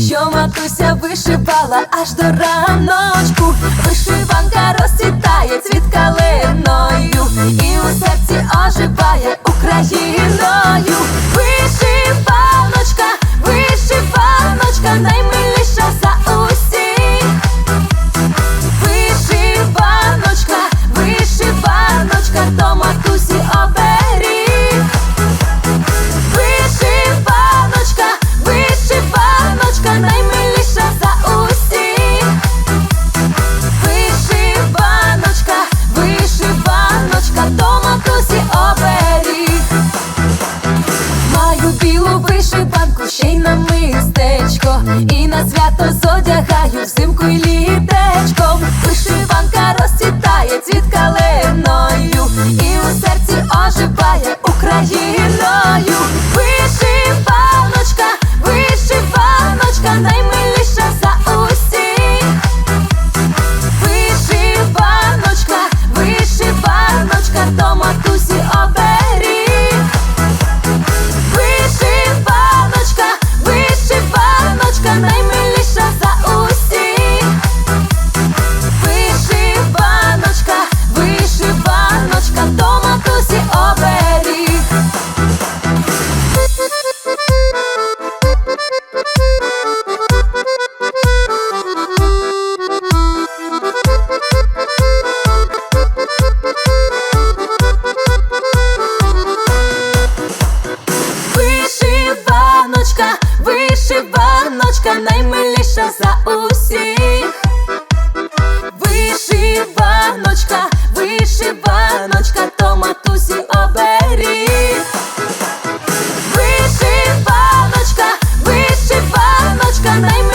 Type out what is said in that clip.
що матуся вишивала аж до раночку, вишиванка розцвітає цвіт калиною і у серці оживає Україна. ще на мистечко, і на свято. Вишиваночка наймиліша за усіх. Вишиваночка, вишиваночка, то матусі оберіг. Вишиваночка, вишиваночка, наймиліша.